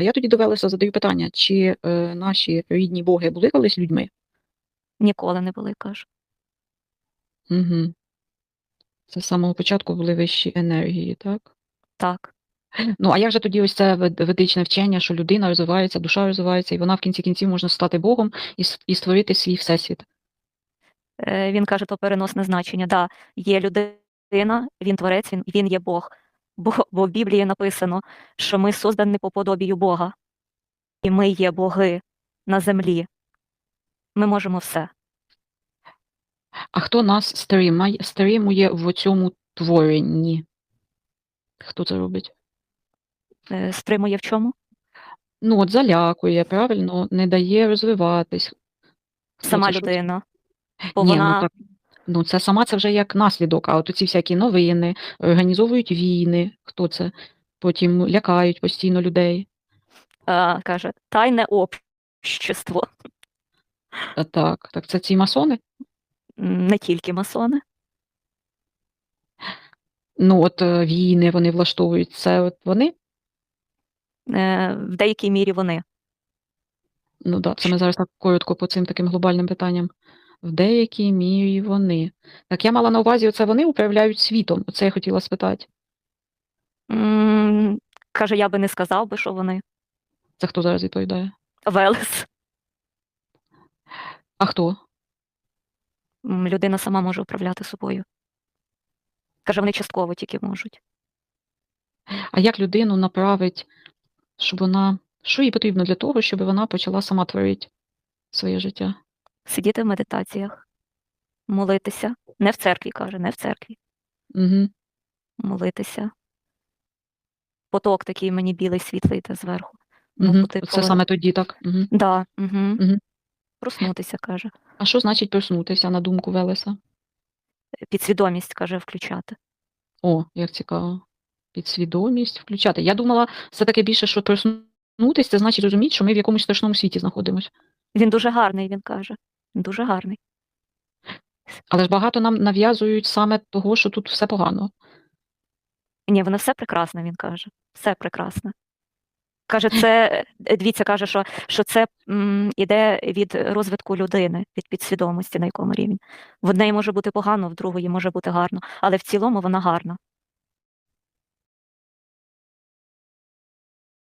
А я тоді довелося задаю питання, чи е, наші рідні боги були колись людьми? Ніколи не були, каже. Угу. Це з самого початку були вищі енергії, так? Так. Ну, а як же тоді ось це ведичне вчення, що людина розвивається, душа розвивається, і вона в кінці кінців може стати Богом і, і створити свій всесвіт? Е, Він каже, то переносне значення. Да, є людина, він творець, він, він є Бог. Бо, бо в Біблії написано, що ми создані по подобію Бога, і ми є боги на землі. Ми можемо все. А хто нас стримає, стримує в цьому творенні? Хто це робить? Е, Стримує в чому? Ну, от залякує, правильно, не дає розвиватись. Хто Сама це, що людина. Бо Ні, вона ну, так, ну це сама це вже як наслідок, а от ці всякі новини, організовують війни, хто це? Потім лякають постійно людей. е, каже, тайне общество. А так, так це ці масони? Не тільки масони. Ну, от е, війни вони влаштовують, це от вони? Е, В деякій мірі вони. Ну да, це ми зараз так коротко по цим таким глобальним питанням. В деякій мірі вони. Так я мала на увазі, оце вони управляють світом. Оце я хотіла спитати. М, Каже, я би не сказав би, що вони. Це хто зараз відповідає? Велес. А хто? М, Людина сама може управляти собою. Каже, вони частково тільки можуть. А як людину направить, щоб вона. Що їй потрібно для того, щоб вона почала сама творити своє життя? Сидіти в медитаціях, молитися. Не в церкві, каже, не в церкві. Угу. Молитися. Поток такий мені білий світлий йде зверху. Ну, Угу. бути Це саме тоді так. Угу. Да, угу. Мгм. Проснутися, каже. А що значить проснутися на думку Велеса? Підсвідомість, каже, включати. О, як цікаво. Підсвідомість включати. Я думала, все таки більше, що проснутися, це значить розуміти, що ми в якомусь страшному світі знаходимося. Він дуже гарний, він каже. Дуже гарний. Але ж багато нам нав'язують саме того, що тут все погано. Ні, воно все прекрасне, він каже. Все прекрасне. Каже, це е, дивіться, каже, що, що це м, іде від розвитку людини, від підсвідомості, на якому рівні. В однеї може бути погано, в другої може бути гарно, але в цілому вона гарна.